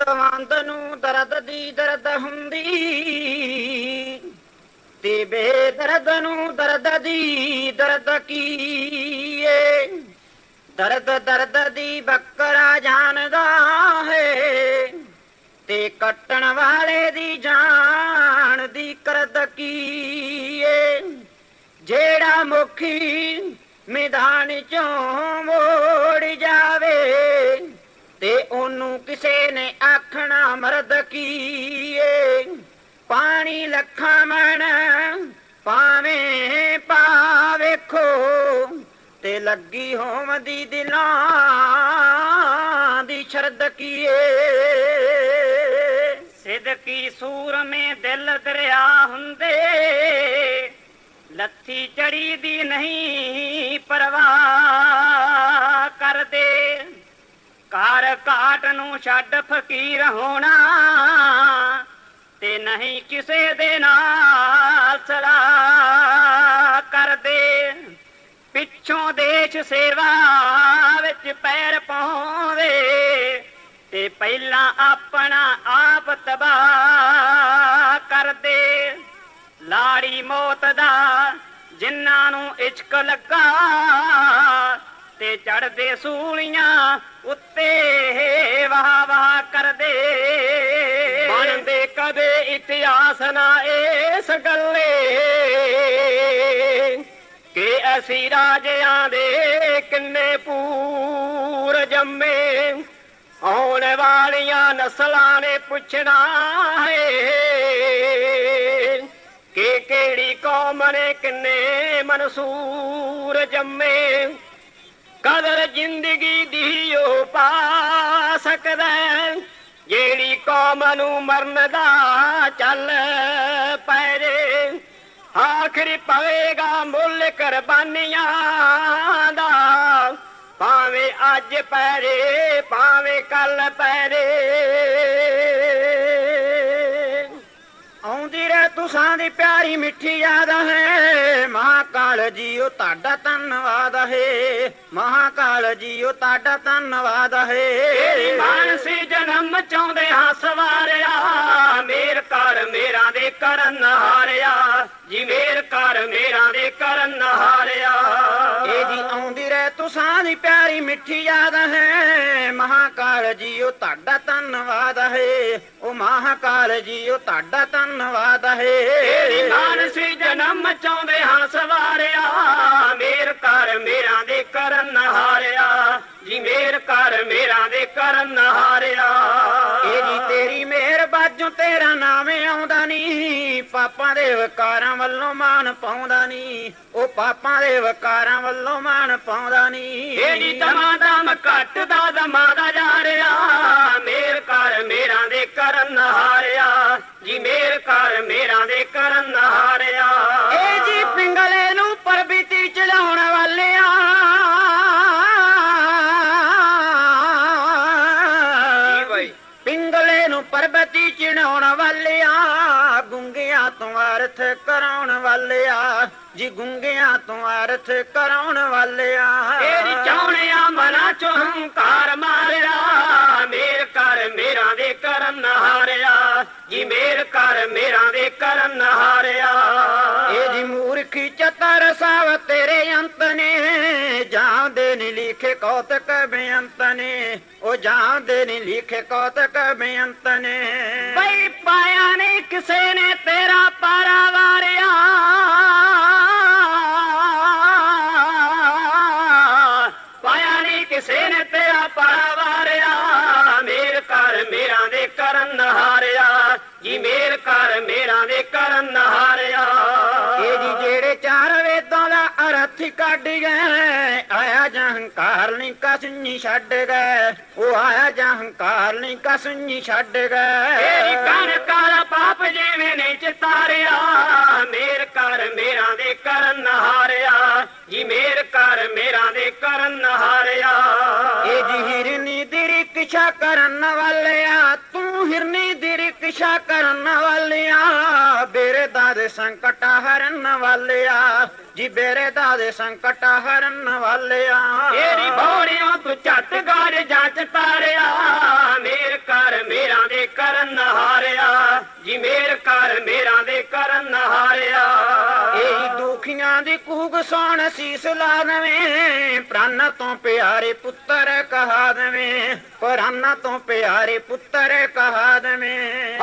ਦਰਦਵੰਦ ਨੂੰ ਦਰਦ ਦੀ ਦਰਦ ਹੁੰਦੀ। ਤੇ ਬੇਦਰਦ ਨੂੰ ਦਰਦ ਦੀ ਦਰਦ ਕੀ ਏ ਦਰਦ ਦਰਦ ਦੀ ਬੱਕਰਾ ਜਾਣਦਾ ਹੈ। ਤੇ ਕੱਟਣ ਵਾਲੇ ਦੀ ਜਾਨ ਦੀ ਕਰਦ ਕੀ ਏ ਜਿਹੜਾ ਮੁਖੀ ਮੈਦਾਨ ਚੋਂ ਮੋੜ ਜਾਵੇ ਤੇ ਉਹਨੂੰ ਕਿਸੇ ਨੇ ਆਖਣਾ ਮਰਦ ਕੀ ਏ ਪਾਣੀ ਲੱਖਾਂ ਮਣ ਪਾਵੇਂ ਪਾ ਵੇਖੋ, ਤੇ ਲੱਗੀ ਹੋਮਦੀ ਦਿਲਾਂ ਦੀ ਸ਼ਰਦ ਕੀਏ। ਸਿਦਕੀ ਸੂਰ ਮੇ ਦਿਲ ਦਰਿਆ ਹੁੰਦੇ, ਲੱਥੀ ਚੜੀ ਦੀ ਨਹੀਂ ਪਰਵਾਹ ਕਰਦੇ। ਘਰ ਘਾਟ ਨੂੰ ਛੱਡ ਫਕੀਰ ਹੋਣਾ ਤੇ ਨਹੀਂ ਕਿਸੇ ਦੇ ਨਾਲ ਸਲਾਹ ਕਰਦੇ। ਪਿੱਛੋਂ ਦੇਸ਼ ਸੇਵਾ ਵਿੱਚ ਪੈਰ ਪਾਉਂਦੇ ਤੇ ਪਹਿਲਾਂ ਆਪਣਾ ਆਪ ਤਬਾਹ ਕਰਦੇ। ਲਾੜੀ ਮੌਤ ਦਾ ਜਿਨ੍ਹਾਂ ਨੂੰ ਇਸ਼ਕ ਲੱਗਾ ਤੇ ਚੜਦੇ ਸੂਲੀਆਂ, ਉੱਤੇ ਵਾਹ ਵਾਹ ਕਰਦੇ। ਬਣਦੇ ਕਦੇ ਇਤਿਹਾਸ ਨਾ ਇਸ ਗੱਲੇ। ਕਿ ਅਸੀਂ ਰਾਜਿਆਂ ਦੇ ਕਿੰਨੇ ਪੂਰ ਜੰਮੇ। ਆਉਣ ਵਾਲੀਆਂ ਨਸਲਾਂ ਨੇ ਪੁੱਛਣਾ ਹੈ ਕਿ ਕਿਹੜੀ ਕੌਮ ਨੇ ਕਿੰਨੇ ਮਨਸੂਰ ਜੰਮੇ। ਕਦਰ ਜ਼ਿੰਦਗੀ ਦੀ ਉਹ ਪਾ ਸਕਦਾ ਜਿਹੜੀ ਕੌਮ ਨੂੰ ਮਰਨ ਦਾ ਚੱਲ ਪੈਰੇ ਆਖਰੀ ਪਵੇਗਾ ਮੁੱਲ ਕੁਰਬਾਨੀਆਂ ਦਾ, ਭਾਵੇਂ ਅੱਜ ਪੈਰੇ ਭਾਵੇਂ ਕੱਲ ਪੈਰੇ ਤੁਸਾਂ ਦੀ ਪਿਆਰੀ ਮਿੱਠੀ ਯਾਦ ਹੈ ਮਹਾਕਾਲ ਜੀਓ ਤੁਹਾਡਾ ਧੰਨਵਾਦ ਹੈ ਮਹਾਕਾਲ ਜੀਓ ਤੁਹਾਡਾ ਧੰਨਵਾਦ ਹੈ ਤੇਰੀ ਮਾਨਸੀ ਜਨਮ ਚਾਹੁੰਦੇ ਹਾਂ ਸਵਾਰਿਆ ਮੇਰ ਕਰ ਮੇਰਾ ਦੇ ਕਰਨ ਹਾਰਿਆ ਜੀ ਮੇਰ ਕਰ ਮੇਰਾ ਦੇ ਕਰਨ ਹਾਰਿਆ। ਇਹ ਜੀ ਆਉਂਦੀ ਰਹਿ ਤੁਸਾਂ ਦੀ ਪਿਆਰੀ ਮਿੱਠੀ ਯਾਦ ਹੈ। ਮਹਾਕਾਲ ਜੀਓ ਤੁਹਾਡਾ ਧੰਨਵਾਦ ਹੈ। ਉਹ ਮਹਾਕਾਲ ਜੀਓ ਤੁਹਾਡਾ ਧੰਨਵਾਦ ਹੈ। ਤੇਰੀ ਮਾਨਸੀ ਜਨਮ ਚਾਹੁੰਦੇ ਹਾਂ ਸਵਾਰਿਆ। ਮੇਰ ਕਰ ਮੇਰਾ ਦੇ ਕਰਨ ਹਾਰਿਆ। ਜੀ ਮੇਰ ਕਰ ਮੇਰਾ ਦੇ ਕਰਨ ਹਾਰਿਆ। ਇਹ ਜੀ ਤੇਰੀ ਮਿਹਰ ਬਾਝੋਂ ਤੇਰਾ ਨਾਮ ਆਉਂਦਾ ਨਹੀਂ ਪਾਪਾਂ ਦੇ ਵਕਾਰਾਂ ਵੱਲੋਂ ਮਾਨ ਪਾਉਂਦਾ ਨਹੀਂ ਉਹ ਪਾਪਾਂ ਦੇ ਵਕਾਰਾਂ ਵੱਲੋਂ ਮਾਨ ਪਾਉਂਦਾ ਨਹੀਂ ਇਹ ਜੀ ਦਮਾ ਦਮ ਘਟਦਾ ਦਮਾ ਦਾ ਜਾ ਰਿਹਾ। ਮੇਰ ਕਰ ਮੇਰਾ ਦੇ ਕਰਨ ਹਾਰਿਆ। ਜੀ ਮੇਰ ਕਰ ਮੇਰਾ ਦੇ ਕਰਨ ਹਾਰਿਆ। ਅਰਥ ਕਰਾਉਣ ਵਾਲਿਆ ਜੀ ਗੁੰਗਿਆਂ ਤੋਂ ਅਰਥ ਕਰਾਉਣ ਵਾਲਿਆ। ਤੇਰੀ ਚਾਉਣਿਆ ਮਨਾ ਚੋਂ ਹੰਕਾਰ ਮਾਰਿਆ ਮੇਰ ਕਰ ਮੇਰਾ ਦੇ ਕਰਨ ਹਾਰਿਆ ਜੀ ਮੇਰ ਕਰ ਮੇਰਾ ਦੇ ਕਰਨ ਹਾਰਿਆ ਇਹ ਜੀ ਮੂਰਖੀ ਚਤਰ ਸਾਵ ਤੇਰੇ ਅੰਤ ਨੇ ਜਾਂਦੇ ਨੀ ਲਿਖੇ ਕੌਤਕ ਬੇਅੰਤ ਨੇ। ਉਹ ਜਾਂਦੇ ਨੀ ਲਿਖੇ ਕੌਤਕ ਬੇਅੰਤ ਨੇ। ਬਈ ਪਾਇਆ ਨਹੀਂ ਕਿਸੇ ਨੇ ਤੇਰਾ ਕੱਢ ਗਏ ਆਇਆ ਜਹੰਕਾਰ ਨਹੀਂ ਕਸਨੀ ਛੱਡ ਗਏ ਉਹ ਆਇਆ ਜਹੰਕਾਰ ਨਹੀਂ ਕਸਨੀ ਛੱਡ ਗਏ ਤੇਰੀ ਕਣ ਕਾਲਾ ਪਾਪ ਜਿਵੇਂ ਨਹੀਂ ਚਿਤਾਰਿਆ ਮੇਰ ਕਰ ਮੇਰਾ ਦੇ ਕਰਨ ਹਾਰਿਆ। ਜੀ ਮੇਰ ਕਰ ਮੇਰਾ ਦੇ ਕਰਨ ਹਾਰਿਆ। ਇਹ ਜੀ ਹਿਰਨੀ ਦੀ ਰਿਕਸ਼ਾ ਕਰਨ ਵਾਲਿਆ ਤੂੰ ਹਿਰਨੀ ਦੀ ਰਿਕਸ਼ਾ ਕਰਨ ਵਾਲਿਆ। ਦਾਦੇ ਸੰਕਟ ਹਰਨ ਵਾਲਿਆ ਜੀ ਬੇਰੇ ਦਾਦੇ ਸੰਕਟ ਹਰਨ ਵਾਲਿਆ। ਤੇਰੀ ਬੋੜਿਆਂ ਤੂੰ ਝੱਟ ਗਾਰ ਜਾਂਚ ਤਾਰਿਆ ਮੇਰ ਕਰ ਮੇਰਾ ਜੀ ਮੇਰ ਕਰ ਮੇਰਾ ਦੇ ਕਰਨ ਹਾਰਿਆ। ਇਹੀ ਦੁਖੀਆਂ ਦੀ ਕੂਕ ਸੁਣ ਸੀਸ ਲਾ ਦਵੇਂ ਪ੍ਰਾਨਾਂ ਤੋਂ ਪਿਆਰੇ ਪੁੱਤਰ ਕਹਾ ਦਵੇਂ ਪ੍ਰਾਨਾਂ ਤੋਂ ਪਿਆਰੇ ਪੁੱਤਰ ਕਹਾ ਦਵੇਂ।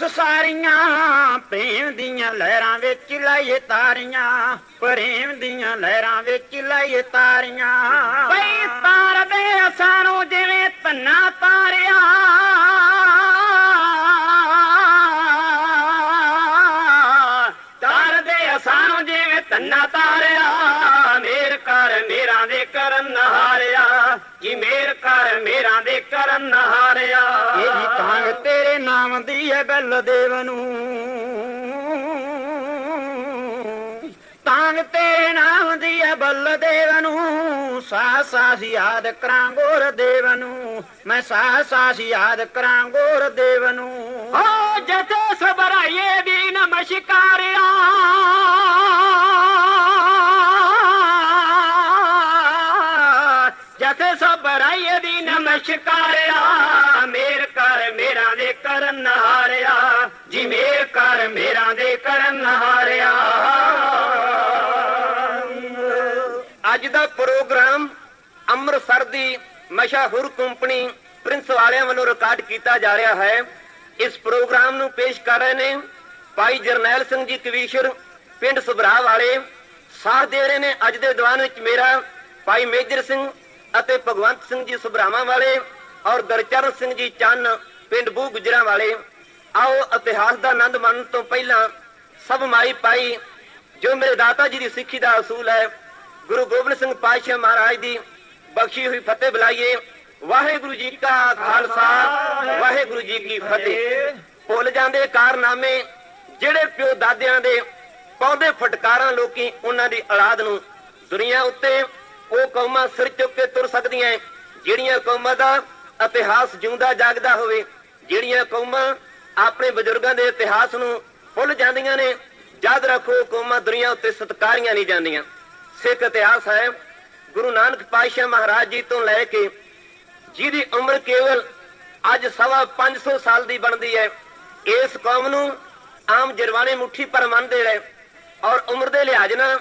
ਦੌਲਤਾਂ ਸਾਰੀਆਂ ਪ੍ਰੇਮ ਦੀਆਂ ਲਹਿਰਾਂ ਵਿੱਚ ਲਾਈਏ ਤਾਰੀਆਂ, ਪ੍ਰੇਮ ਦੀਆਂ ਲਹਿਰਾਂ ਵਿੱਚ ਲਾਈਏ ਤਾਰੀਆਂ। ਬਈ ਤਾਰ ਦੇ ਜਿਵੇਂ ਧੰਨਾ ਤਾਰਿਆ। ਤਾਰ ਦੇ ਜਿਵੇਂ ਧੰਨਾ ਤਾਰਿਆ। ਮੇਰ ਕਰ ਮੇਰਾ ਦੇ ਕਰਨ ਹਾਰਿਆ। ਜੀ ਮੇਰ ਦੇ ਕਰਨ ਹਾਰਿਆ ਇਹ ਜੀ ਤਾਂਗ ਤੇਰੇ ਨਾਮ ਦੀ ਹੈ ਬੱਲ ਦੇਵ ਨੂੰ। ਤਾਂਗ ਤੇਰੇ ਨਾਮ ਦੀ ਹੈ ਬੱਲ ਦੇਵ ਨੂੰ। ਸਾਸ ਸਾਸ ਯਾਦ ਕਰਾਂ ਗੋਰ ਦੇਵ ਨੂੰ। ਮੈਂ ਸਾਸ ਸਾਸ ਯਾਦ ਕਰਾਂ ਗੋਰ ਦੇਵ ਨੂੰ। ਓ ਜਥੇ ਦੀ ਨਮਸਕਾਰਿਆ ਮੇਰ ਕਰ ਮੇਰਾ ਦੇ ਕਰਨ ਹਾਰਿਆ। ਜੀ ਮੇਰ ਕਰ ਮੇਰਾ ਦੇ ਕਰਨ ਹਾਰਿਆ। ਅੱਜ ਦਾ ਪ੍ਰੋਗਰਾਮ ਅੰਮ੍ਰਿਤਸਰ ਦੀ ਮਸ਼ਹੂਰ ਕੰਪਨੀ ਪ੍ਰਿੰਸ ਵਾਲਿਆਂ ਵੱਲੋਂ ਰਿਕਾਰਡ ਕੀਤਾ ਜਾ ਰਿਹਾ ਹੈ। ਇਸ ਪ੍ਰੋਗਰਾਮ ਨੂੰ ਪੇਸ਼ ਕਰ ਰਹੇ ਨੇ ਭਾਈ ਜਰਨੈਲ ਸਿੰਘ ਜੀ ਕਵੀਸ਼ਰ, ਪਿੰਡ ਸੁਭਰਾ ਵਾਲੇ। ਸਾਥ ਦੇ ਰਹੇ ਨੇ ਅੱਜ ਦੇ ਦੀਵਾਨ ਵਿੱਚ ਮੇਰਾ ਭਾਈ ਮੇਜਰ ਸਿੰਘ ਅਤੇ ਭਗਵੰਤ ਸਿੰਘ ਜੀ ਸੁਭਰਾਵਾਂ ਵਾਲੇ ਔਰ ਦਰਚਰਨ ਸਿੰਘ ਜੀ ਚੰਨ, ਪਿੰਡ ਬੂ ਗੁਜਰਾਂ ਵਾਲੇ, ਆਓ ਇਤਿਹਾਸ ਦਾ ਆਨੰਦ ਮਾਣਨ ਤੋਂ ਪਹਿਲਾਂ ਸਭ ਮਾਈ ਪਾਈ, ਜੋ ਮੇਰੇ ਦਾਤਾ ਜੀ ਦੀ ਸਿੱਖੀ ਦਾ ਅਸੂਲ ਹੈ, ਗੁਰੂ ਗੋਬਿੰਦ ਸਿੰਘ ਪਾਤਸ਼ਾਹ ਮਹਾਰਾਜ ਦੀ ਬਖਸ਼ੀ ਹੋਈ ਫਤਿਹ ਬੁਲਾਈਏ। ਵਾਹਿਗੁਰੂ ਜੀ ਕਾ ਖਾਲਸਾ, ਵਾਹਿਗੁਰੂ ਜੀ ਕੀ ਫਤਿਹ। ਭੁੱਲ ਜਾਂਦੇ ਕਾਰਨਾਮੇ, ਜਿਹੜੇ ਪਿਓ ਦਾਦਿਆਂ ਦੇ ਪਾਉਂਦੇ ਫਟਕਾਰਾਂ ਲੋਕੀ ਉਹਨਾਂ ਦੀ ਔਲਾਦ ਨੂੰ ਦੁਨੀਆ ਉੱਤੇ ਉਹ ਕੌਮਾਂ ਸਿਰ ਚੁੱਕ ਕੇ ਤੁਰ ਸਕਦੀਆਂ ਜਿਹੜੀਆਂ ਕੌਮਾਂ ਦਾ ਇਤਿਹਾਸ ਜਿਉਂਦਾ ਜਾਗਦਾ ਹੋਵੇ, ਜਿਹੜੀਆਂ ਕੌਮਾਂ ਆਪਣੇ ਬਜ਼ੁਰਗਾਂ ਦੇ ਇਤਿਹਾਸ ਨੂੰ ਭੁੱਲ ਜਾਂਦੀਆਂ ਨੇ, ਯਾਦ ਰੱਖੋ ਕੌਮਾਂ ਦੁਨੀਆ ਉੱਤੇ ਸਤਕਾਰੀਆਂ ਨਹੀਂ ਜਾਂਦੀਆਂ। ਸਿੱਖ ਇਤਿਹਾਸ ਹੈ, ਗੁਰੂ ਨਾਨਕ ਪਾਤਸ਼ਾਹ ਮਹਾਰਾਜ ਜੀ ਤੋਂ ਲੈ ਕੇ ਜਿਹਦੀ ਉਮਰ ਕੇਵਲ ਅੱਜ ਸਵਾ 500 ਸਾਲ ਦੀ ਬਣਦੀ ਹੈ ਇਸ ਕੌਮ ਨੂੰ ਆਮ ਜਰਵਾਣੇ ਮੁੱਠੀ ਪਰ ਮੰਨਦੇ ਰਹੇ। ਔਰ ਉਮਰ ਦੇ ਲਿਹਾਜ਼ ਨਾਲ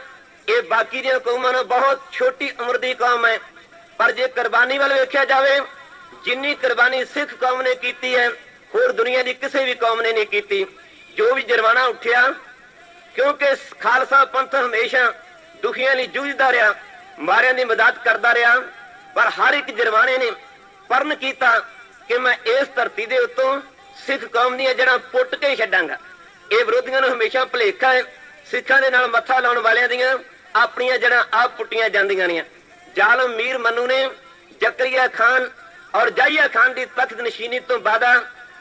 ਇਹ ਬਾਕੀ ਦੀਆਂ ਕੌਮਾਂ ਨਾਲੋਂ ਬਹੁਤ ਛੋਟੀ ਉਮਰ ਦੀ ਕੌਮ ਹੈ। ਪਰ ਜੇ ਕੁਰਬਾਨੀ ਵੱਲ ਵੇਖਿਆ ਜਾਵੇ, ਜਿੰਨੀ ਕੁਰਬਾਨੀ ਸਿੱਖ ਕੌਮ ਨੇ ਕੀਤੀ ਹੈ, ਹੋਰ ਦੁਨੀਆ ਦੀ ਕਿਸੇ ਵੀ ਕੌਮ ਨੇ ਨਹੀਂ ਕੀਤੀ। ਜੋ ਵੀ ਜਰਵਾਣਾ ਉੱਠਿਆ, ਕਿਉਂਕਿ ਖਾਲਸਾ ਪੰਥ ਹਮੇਸ਼ਾ ਦੁਖੀਆਂ ਲਈ ਜੂਝਦਾ ਰਿਹਾ, ਮਾਰਿਆਂ ਦੀ ਮਦਦ ਕਰਦਾ ਰਿਹਾ, ਪਰ ਹਰ ਇੱਕ ਜਰਵਾਣੇ ਨੇ ਪਰਨ ਕੀਤਾ ਕਿ ਮੈਂ ਇਸ ਧਰਤੀ ਦੇ ਉੱਤੋਂ ਸਿੱਖ ਕੌਮ ਦੀਆਂ ਜੜ੍ਹਾਂ ਪੁੱਟ ਕੇ ਛੱਡਾਂਗਾ। ਇਹ ਵਿਰੋਧੀਆਂ ਨੂੰ ਹਮੇਸ਼ਾ ਭੁਲੇਖਾ ਹੈ, ਸਿੱਖਾਂ ਦੇ ਨਾਲ ਮੱਥਾ ਲਾਉਣ ਵਾਲਿਆਂ ਦੀਆਂ ਆਪਣੀਆਂ ਜੜ੍ਹਾਂ ਆਪ ਪੁੱਟੀਆਂ ਜਾਂਦੀਆਂ ਨੇ। ਜ਼ਾਲਮ ਮੀਰ ਮੰਨੂ ਨੇ ਜ਼ਕਰੀਆ ਖਾਨ ਔਰ ਜਾਹੀਆ ਖਾਨ ਦੀ ਤਖਤ ਨਸ਼ੀਨੀ ਤੋਂ ਬਾਅਦ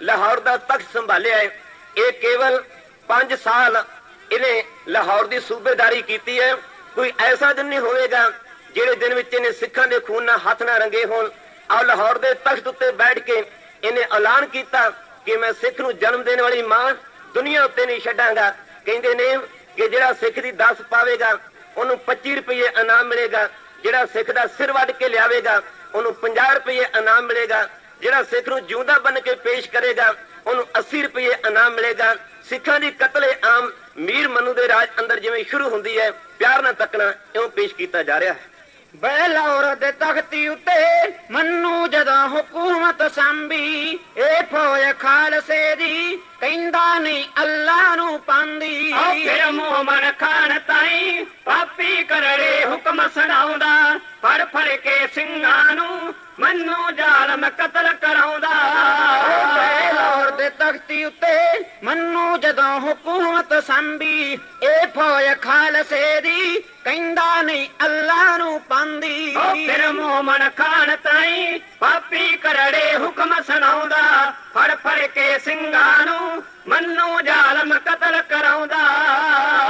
ਲਾਹੌਰ ਦਾ ਤਖਤ ਸੰਭਾਲਿਆ ਹੈ। ਇਹ ਕੇਵਲ 5 ਸਾਲ ਇਹਨੇ ਲਾਹੌਰ ਦੀ ਸੂਬੇਦਾਰੀ ਕੀਤੀ ਹੈ। ਕੋਈ ਐਸਾ ਦਿਨ ਨਹੀਂ ਹੋਵੇਗਾ ਜਿਹੜੇ ਦਿਨ ਵਿੱਚ ਇਹਨੇ ਸਿੱਖਾਂ ਦੇ ਖੂਨ ਨਾਲ ਹੱਥ ਨਾ ਰੰਗੇ ਹੋਣ। ਆ ਲਾਹੌਰ ਦੇ ਤਖਤ ਉੱਤੇ ਬੈਠ ਕੇ ਇਹਨੇ ਐਲਾਨ ਕੀਤਾ ਕਿ ਮੈਂ ਸਿੱਖ ਨੂੰ ਜਨਮ ਦੇਣ ਵਾਲੀ ਮਾਂ ਦੁਨੀਆ ਉੱਤੇ ਨਹੀਂ ਛੱਡਾਂਗਾ। ਕਹਿੰਦੇ ਨੇ ਕਿ ਜਿਹੜਾ ਸਿੱਖ ਦੀ 10 ਪਾਵੇਗਾ ਉਹਨੂੰ 25 ਰੁਪਏ ਇਨਾਮ ਮਿਲੇਗਾ, ਜਿਹੜਾ ਸਿੱਖ ਦਾ ਸਿਰ ਵੱਢ ਕੇ ਲਿਆਵੇਗਾ, ਉਹਨੂੰ 50 ਰੁਪਏ ਇਨਾਮ ਮਿਲੇਗਾ, ਜਿਹੜਾ ਸਿੱਖ ਨੂੰ ਜਿਉਂਦਾ ਬਣ ਕੇ ਪੇਸ਼ ਕਰੇਗਾ, ਉਹਨੂੰ 80 ਰੁਪਏ ਇਨਾਮ ਮਿਲੇਗਾ। ਸਿੱਖਾਂ ਦੀ ਕਤਲੇ ਆਮ ਮੀਰ ਮਨੂ ਦੇ ਰਾਜ ਅੰਦਰ ਜਿਵੇਂ ਸ਼ੁਰੂ ਹੁੰਦੀ ਹੈ, ਪਿਆਰ ਨਾਲ ਤੱਕਣਾ ਇਉਂ ਪੇਸ਼ ਕੀਤਾ ਜਾ ਰਿਹਾ ਹੈ। ਬੈਲੌਰ ਦੇ ਤਖਤੀ ਉੱਤੇ ਮੰਨੂ ਜਦੋਂ ਹਕੂਮਤ ਸੰਭੀ। ਇਹ ਫੌਜ ਖਾਲਸੇ ਦੀ ਕਹਿੰਦਾ ਨਹੀਂ ਅੱਲਾ ਨੂੰ ਪਾਉਂਦੀ ਆਓ ਫਿਰ ਮੋਮਨ ਖਾਨ ਤਾਈ ਪਾਪੀ ਕਰੜੇ ਹੁਕਮ ਸੁਣਾਉਂਦਾ। ਫੜ ਫੜ ਕੇ ਸਿੰਘਾਂ ਨੂੰ ਮੰਨੂ ਜ਼ਾਲਮ ਕਤਲ ਕਰਾਉਂਦਾ। ਦੇ ਤਖਤੀ ਉੱਤੇ ਮੰਨੂ ਜਦੋਂ ਹਕੂਮਤ ਸੰਭੀ ਇਹ ਫੌਜ ਖਾਲਸੇ ਦੀ ਕਹਿੰਦਾ ਨਹੀਂ ਅੱਲਾ ਨੂੰ ਪਾਉਂਦੀ ਓ ਫਿਰ ਮੋਮਨ ਖਾਨ ਤਾਈ ਪਾਪੀ ਕਰੜੇ ਹੁਕਮ ਸੁਣਾਉਂਦਾ ਫੜ ਫੜ ਕੇ ਸਿੰਘਾਂ ਨੂੰ ਮੰਨੂ ਜ਼ਾਲਮ ਕਤਲ ਕਰਾਉਂਦਾ।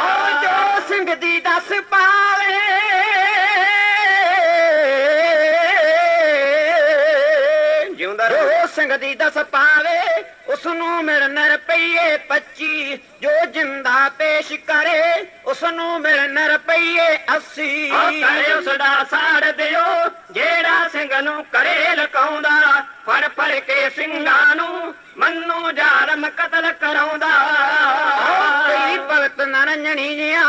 ਓ ਜੋ ਸਿੰਘ ਦੀ ਦਸ ਪਾਵੇ ਸਿੰਘ ਦੀ ਦਸ ਪਾਵੇ ਉਸ ਨੂੰ ਮਿਲਣ ਰੁਪਈਏ 25 ਜੋ ਜਿੰਦਾ ਪੇਸ਼ ਕਰੇ ਉਸ ਨੂੰ ਮਿਲਣ ਰੁਪਈਏ 80 ਉਹ ਕਰੇ ਉਸਦਾ ਸਾੜ ਦਿਓ, ਜਿਹੜਾ ਸਿੰਘ ਨੂੰ ਕਰੇ ਲਕਾਉਂਦਾ ਫੜ ਫੜ ਕੇ ਸਿੰਘਾਂ ਨੂੰ ਮੰਨੂ ਜ਼ਾਲਮ ਕਤਲ ਕਰਾਉਂਦਾ। ਤੇਰੀ ਭਗਤ ਨਰੰਜਣੀ ਜਿਆ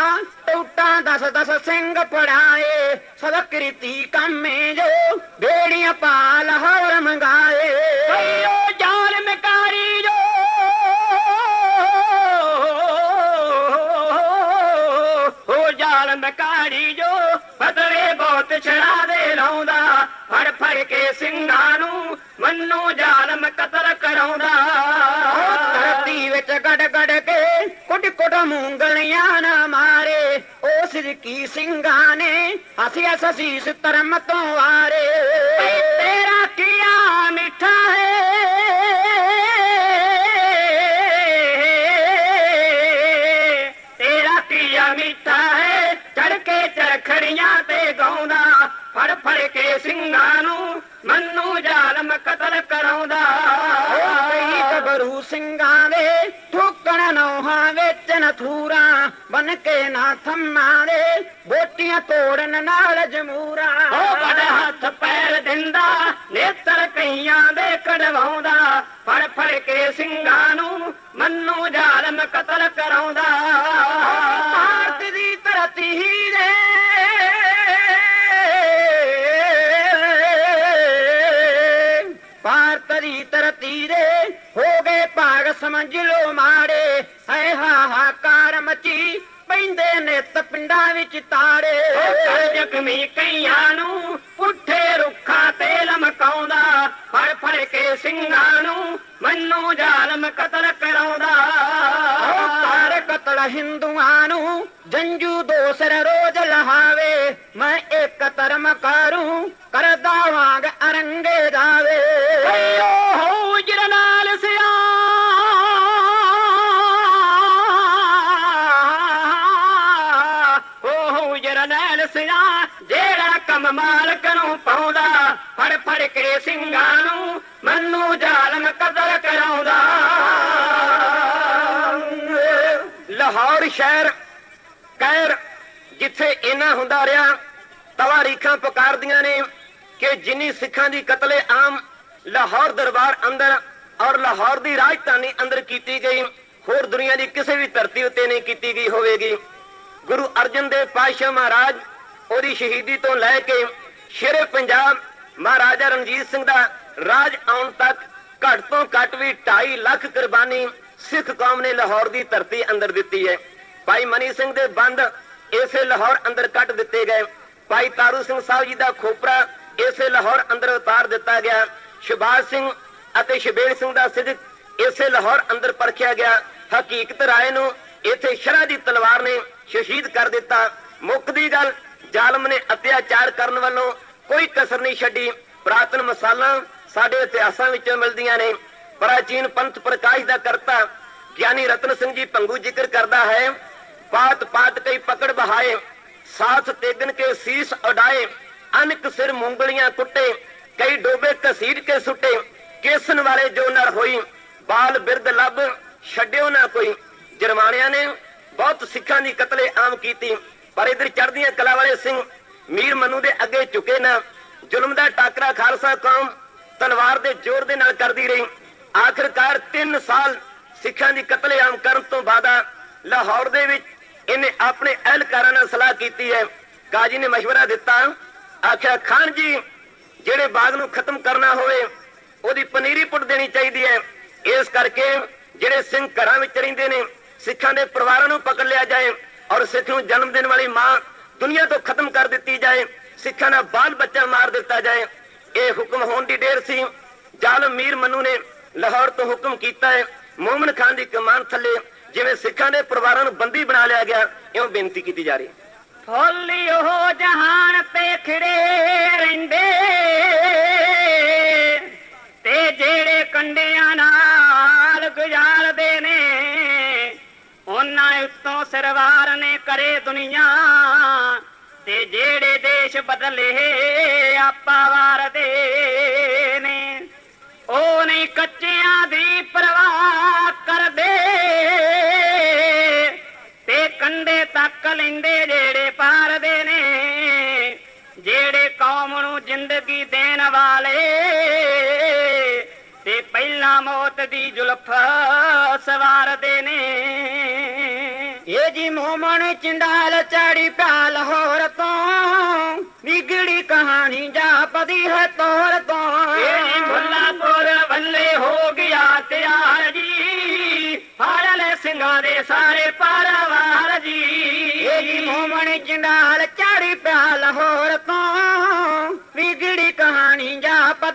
ਟੂਟਾਂ ਦਸ ਦਸ ਸਿੰਘ ਪੜਾਏ ਸਦਾ ਕ੍ਰਿਤੀ ਕੰਮੇ ਜੋ ਬੇੜੀਆਂ ਪਾਲ ਹੌਰ ਮੰਗਾਏ। ਓ ਜ਼ਾਲਮ ਕਾਰੀ ਜੋ ਹੋ ਜ਼ਾਲਮ ਕਾਰੀ ਜੋ ਬਦਲੇ ਬਹੁਤ ਛੜਾ ਦੇ ਲਾਉਂਦਾ। ਫੜ ਫੜ ਕੇ ਸਿੰਘਾਂ ਨੂੰ ਮੰਨੂ ਜ਼ਾਲਮ ਕਤਲ ਕਰਾਉਂਦਾ। ਉਹ ਧਰਤੀ ਵਿੱਚ ਗੜ ਗੜ ਕੇ ਕੁੱਟ ਕੁੱਟ ਮੂੰਗਲੀਆਂ ਨਾ ਮਾਰੇ। ਉਸ ਕੀ ਸਿੰਘਾਂ ਨੇ ਹਸਿਆ ਸਸੀਸ ਧਰਮ ਤੋਂ ਵਾਰੇ ਤੇਰਾ ਕੀਆ ਮਿੱਠਾ ਹੈ। ਤੇਰਾ ਕੀਆ ਮਿੱਠਾ ਹੈ। ਚੜ ਕੇ ਚਰਖੜੀਆਂ ਤੇ ਗਾਉਂਦਾ। ਥੰਮਾਂ ਦੇ ਬੋਟੀਆਂ ਤੋੜਨ ਨਾਲ ਜਮੂਰਾਂ। ਉਹ ਬੜ ਹੱਥ ਪੈਰ ਦਿੰਦਾ ਨੇਤਰ ਕਈਆਂ ਦੇ ਕਢਵਾਉਂਦਾ। ਫੜ ਫੜ ਕੇ ਸਿੰਘਾਂ ਨੂੰ ਮੰਨੂ ਜ਼ਾਲਮ ਕਤਲ ਕਰਾਉਂਦਾ। ਭਾਰਤ ਦੀ ਧਰਤੀ ਦੇ ਭਾਰਤ ਦੀ ਧਰਤੀ ਦੇ ਹੋ ਗਏ ਭਾਗ ਸਮਝ ਲੋ ਮਾੜੇ। ਹੈ ਹਾਹਾਕਾਰ ਮਚੀ ਪੈਂਦੇ ਨੇ ਪਿੰਡਾਂ ਵਿੱਚ ਤਾੜੇ। ਜ਼ਖਮੀ ਕਈਆਂ ਨੂੰ ਪੁੱਠੇ ਰੁੱਖਾਂ ਤੇ ਲਮਕਾਉਂਦਾ ਫੜ ਫੜ ਕੇ ਸਿੰਘਾਂ ਨੂੰ ਮੰਨੂ ਜ਼ਾਲਮ ਕਤਲ ਕਰਾਉਂਦਾ। ਕਰ ਕਤਲ ਹਿੰਦੂਆਂ ਨੂੰ ਜੰਜੂ ਦੋਸਰ ਰੋਜ਼ ਲਹਾਵੇ ਮੈਂ ਇੱਕ ਧਰਮ ਕਰੂੰ ਕਰਦਾ ਵਾਂਗ ਅਰੰਗੇ ਜਾਵੇ ਮਾਲਕ ਨੂੰ ਪਾਉਂਦਾ, ਫੜ ਫੜ ਕੇ ਸਿੰਘਾਂ ਨੂੰ, ਮੰਨੂ ਜ਼ਾਲਮ ਕਤਲ ਕਰਾਉਂਦਾ। ਲਾਹੌਰ ਸ਼ਹਿਰ ਕਹਿਰ ਜਿੱਥੇ ਇੰਨਾ ਹੁੰਦਾ ਰਿਹਾ ਤਵਾਰੀਖਾਂ ਪੁਕਾਰਦੀਆਂ ਨੇ ਕਿ ਜਿੰਨੀ ਸਿੱਖਾਂ ਦੀ ਕਤਲੇ ਆਮ ਲਾਹੌਰ ਦਰਬਾਰ ਅੰਦਰ ਔਰ ਲਾਹੌਰ ਦੀ ਰਾਜਧਾਨੀ ਅੰਦਰ ਕੀਤੀ ਗਈ, ਹੋਰ ਦੁਨੀਆ ਦੀ ਕਿਸੇ ਵੀ ਧਰਤੀ ਉੱਤੇ ਨਹੀਂ ਕੀਤੀ ਗਈ ਹੋਵੇਗੀ। ਗੁਰੂ ਅਰਜਨ ਦੇਵ ਪਾਤਸ਼ਾਹ ਮਹਾਰਾਜ ਉਹਦੀ ਸ਼ਹੀਦੀ ਤੋਂ ਲੈ ਕੇ ਸ਼ੇਰੇ ਪੰਜਾਬ ਮਹਾਰਾਜਾ ਰਣਜੀਤ ਸਿੰਘ ਦਾ ਰਾਜ ਆਉਣ ਤੱਕ ਘੱਟ ਤੋਂ ਘੱਟ ਵੀ 2.5 ਲੱਖ ਕੁਰਬਾਨੀ ਸਿੱਖ ਕੌਮ ਨੇ ਲਾਹੌਰ ਦੀ ਧਰਤੀ ਅੰਦਰ ਦਿੱਤੀ ਹੈ। ਭਾਈ ਮਨੀ ਸਿੰਘ ਦੇ ਬੰਦ ਇਸੇ ਲਾਹੌਰ ਅੰਦਰ ਕੱਟ ਦਿੱਤੇ ਗਏ। ਭਾਈ ਤਾਰੂ ਸਿੰਘ ਸਾਹਿਬ ਜੀ ਦਾ ਖੋਪਰਾ ਇਸੇ ਲਾਹੌਰ ਅੰਦਰ ਉਤਾਰ ਦਿੱਤਾ ਗਿਆ। ਸ਼ਬਾਜ ਸਿੰਘ ਅਤੇ ਸ਼ਬੇਲ ਸਿੰਘ ਦਾ ਸਿੱਧਕ ਇਸੇ ਲਾਹੌਰ ਅੰਦਰ ਪਰਖਿਆ ਗਿਆ। ਹਕੀਕਤ ਰਾਏ ਨੂੰ ਇੱਥੇ ਸ਼ਰਾ ਦੀ ਤਲਵਾਰ ਨੇ ਸ਼ਹੀਦ ਕਰ ਦਿੱਤਾ। ਮੁੱਖ ਦੀ ਗੱਲ ਜ਼ਾਲਮ ਨੇ ਅਤਿਆਚਾਰ ਕਰਨ ਵੱਲੋਂ ਕੋਈ ਕਸਰ ਨਹੀਂ ਛੱਡੀ। ਪ੍ਰਾਤਨ ਮਸਾਲਾ ਸਾਡੇ ਇਤਿਹਾਸਾਂ ਵਿੱਚੋਂ ਮਿਲਦੀਆਂ ਨੇ। ਪ੍ਰਾਚੀਨ ਪੰਥ ਪ੍ਰਕਾਸ਼ ਦਾ ਕਰਤਾ ਗਿਆਨੀ ਰਤਨ ਸਿੰਘ ਜੀ ਪੰਗੂ ਜ਼ਿਕਰ ਕਰਦਾ ਹੈ ਪਾਤ ਪਾਤ ਕਈ ਪਕੜ ਬਹਾਏ, ਸਾਥ ਤੇਗਨ ਕੇ ਸੀਸ ਉਡਾਏ, ਅਨਕ ਸਿਰ ਮੂੰਗਲੀਆਂ ਕੁੱਟੇ, ਕਈ ਡੋਬੇ ਕਸੀੜ ਕੇ ਸੁੱਟੇ, ਕੇਸਨ ਵਾਲੇ ਜੋ ਨਰ ਹੋਈ, ਬਾਲ ਬਿਰਦ ਲੱਭ ਛੱਡਿਓ ਨਾ ਕੋਈ। ਜਰਮਾਣਿਆਂ ਨੇ ਬਹੁਤ ਸਿੱਖਾਂ ਦੀ ਕਤਲੇ ਆਮ ਕੀਤੀ। ਪਰ ਇਧਰ ਚੜ੍ਹਦੀਆਂ ਕਲਾ ਵਾਲੇ ਸਿੰਘ ਮੀਰ ਮਨੂ ਦੇ ਅੱਗੇ ਝੁਕੇ ਨਾ ਜ਼ੁਲਮ ਦਾ ਟਾਕਰਾ ਖਾਲਸਾ ਕੌਮ ਤਲਵਾਰ ਦੇ ਜ਼ੋਰ ਦੇ ਨਾਲ ਕਰਦੀ ਰਹੀ ਆਖਰਕਾਰ 3 ਸਾਲ ਸਿੱਖਾਂ ਦੀ ਕਤਲੇਆਮ ਕਰਨ ਤੋਂ ਬਾਅਦ ਲਾਹੌਰ ਦੇ ਵਿੱਚ ਇਹਨੇ ਆਪਣੇ ਅਹਿਲਕਾਰਾਂ ਨਾਲ ਸਲਾਹ ਕੀਤੀ ਹੈ ਕਾਜੀ ਨੇ مشورہ ਦਿੱਤਾ ਆਖਿਆ ਖਾਨ ਜੀ ਜਿਹੜੇ ਬਾਗ ਨੂੰ ਖਤਮ ਕਰਨਾ ਹੋਵੇ ਉਹਦੀ ਪਨੀਰੀ ਪੁੱਟ ਦੇਣੀ ਚਾਹੀਦੀ ਹੈ ਇਸ ਕਰਕੇ ਜਿਹੜੇ ਸਿੰਘ ਘਰਾਂ ਵਿੱਚ ਰਹਿੰਦੇ ਨੇ ਸਿੱਖਾਂ ਦੇ ਪਰਿਵਾਰਾਂ ਨੂੰ ਪਕੜ ਲਿਆ ਜਾਏ ਔਰ ਸਿੱਖ ਨੂੰ ਜਨਮ ਦੇਣ ਵਾਲੀ ਮਾਂ ਦੁਨੀਆ ਤੋਂ ਖਤਮ ਕਰ ਦਿੱਤੀ ਜਾਏ, ਸਿੱਖਾਂ ਦਾ ਬਾਲ ਬੱਚਾ ਮਾਰ ਦਿੱਤਾ ਜਾਏ। ਇਹ ਹੁਕਮ ਹੋਣ ਦੀ ਢੇਰ ਸੀ। ਜ਼ਾਲਮ ਮੀਰ ਮਨੂ ਨੇ ਲਾਹੌਰ ਤੋਂ ਹੁਕਮ ਕੀਤਾ ਹੈ। ਮੋਮਨ ਖਾਨ ਦੀ ਕਮਾਨ ਥੱਲੇ ਜਿਵੇਂ ਸਿੱਖਾਂ ਦੇ ਪਰਿਵਾਰਾਂ ਨੂੰ ਬੰਦੀ ਬਣਾ ਲਿਆ ਗਿਆ, ਇਉਂ ਬੇਨਤੀ ਕੀਤੀ ਜਾ ਰਹੀ ਹੈ। ਉਹ ਜਹਾਨ ਤੇ ਖੜੇ ਰਹਿੰਦੇ ਤੇ ਜਿਹੜੇ ਕੰਡਿਆਂ ਨਾਲ ਗੁਜ਼ਾਰਦੇ ਨੇ ਉਹਨਾਂ ਉੱਤੋਂ ਸਰਵਾਰ ਨੇ ਕਰੇ ਦੁਨੀਆ ਤੇ ਜਿਹੜੇ ਦੇਸ਼ ਬਦਲੇ ਆਪਾ ਵਾਰਦੇ ਨੇ ਉਹ ਨਹੀਂ ਕੱਚਿਆਂ ਦੀ ਪਰਵਾਹ ਕਰਦੇ ਤੇ ਕੰਡੇ ਤੱਕ ਲੈਂਦੇ ਜਿਹੜੇ ਪਾਰਦੇ ਨੇ। ਜਿਹੜੇ ਕੌਮ ਨੂੰ ਜ਼ਿੰਦਗੀ ਦੇਣ ਵਾਲੇ ਪਹਿਲਾਂ ਮੌਤ ਦੀ ਜ਼ੁਲਫ ਸਵਾਰਦੇ ਨੇ ਇਹ ਜੀ ਮੋਮਣ ਚੰਡਾਲ ਚਾੜੀ ਪਿਆ ਲਾਹੌਰ ਤੋਂ ਵਿਗੜੀ ਕਹਾਣੀ ਜਾਪਦੀ ਹੈ ਤੋਰ ਤੋਂ ਇਹ ਮੁੱਲਾਪੁਰ ਵੱਲੇ ਹੋ ਗਿਆ ਤਿਆਰ ਜੀ ਫੜ ਲੈ ਸਿੰਘਾਂ ਦੇ ਸਾਰੇ ਪਰਵਾਰ ਜੀ ਇਹ ਜੀ ਮੋਮਣ ਚੰਡਾਲ ਚਾੜੀ ਪਿਆ ਲਾਹੌਰ ਤੋਂ ਵਿਗੜੀ ਕਹਾਣੀ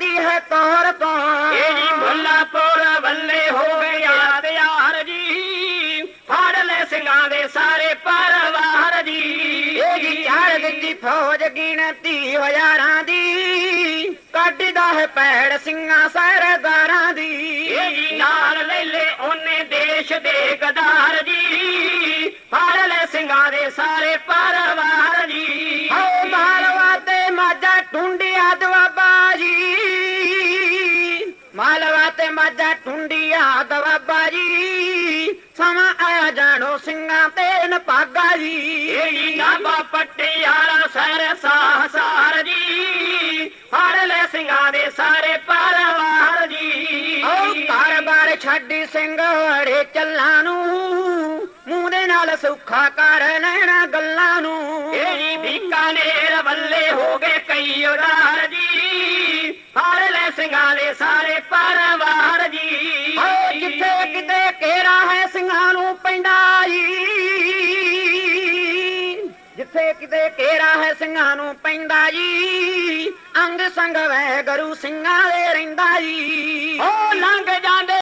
ਜਾਪਦੀ ਹੈ ਤੋਰ ਤੋਂ। ਇਹ ਜੀ ਮੁੱਲਾਪੁਰ ਵੱਲੇ ਹੋ ਗਿਆ ਤਿਆਰ ਜੀ। ਫੜ ਲੈ ਸਿੰਘਾਂ ਦੇ ਸਾਰੇ ਪਰਵਾਰ ਜੀ। ਇਹ ਜੀ ਚਾੜ ਦਿੱਤੀ ਫੌਜ ਗਿਣਤੀ ਹਜ਼ਾਰਾਂ ਦੀ। ਕੱਢਦਾ ਹੈ ਪੈੜ ਸਿੰਘਾਂ ਸਰਦਾਰਾਂ ਦੀ। ਇਹ ਜੀ ਨਾਲ ਲੈ ਲੈ ਉਹਨੇ ਦੇਸ਼ ਦੇ ਗਦਾਰ ਜੀ। ਫੜ ਲੈ ਸਿੰਘਾਂ ਦੇ ਸਾਰੇ ਪਰਵਾਰ ਜੀ। ਟੁੰਡਿਆ ਦਵਾਬਾ ਜੀ। ਸਮਾਂ ਆਇਆ ਜਾਣੋ ਸਿੰਘਾਂ ਤੇ ਨਪਾਗਾ ਜੀ। ਜੀ ਨਾਬਾ ਪਟਿਆਲਾ ਸਰ ਸਾਹਸਾਰ ਜੀ। ਫੜ ਲੈ ਸਿੰਘਾਂ ਦੇ ਸਾਰੇ ਪਰਵਾਰ ਜੀ। ਓ ਘਰ-ਬਾਰ ਛੱਡੀ ਸਿੰਘ ਵੜੇ ਚੱਲਾਂ ਨੂੰ। ਮੂੰਹ ਦੇ ਨਾਲ ਸੁੱਖਾ ਕਰ ਲੈਣਾ ਗੱਲਾਂ ਨੂੰ। ਜੀ ਬੀਕਾਨੇਰ ਵੱਲੇ ਹੋ ਗਏ ਕਈ ਉਡਾਰ ਜੀ। ਫੜ ਲੈ ਸਿੰਘਾਂ ਦੇ ਸਾਰੇ ਪਰਵਾਰ ਜੀ। ਕਿਤੇ ਕੇਰਾ ਹੈ ਸਿੰਘਾਂ ਨੂੰ ਪੈਂਦਾ ਜੀ। ਅੰਗ ਸੰਗ ਵੈ ਗੁਰੂ ਸਿੰਘਾਂ ਦੇ ਰਹਿੰਦਾ ਜੀ। ਓ ਲੰਘ ਜਾਂਦੇ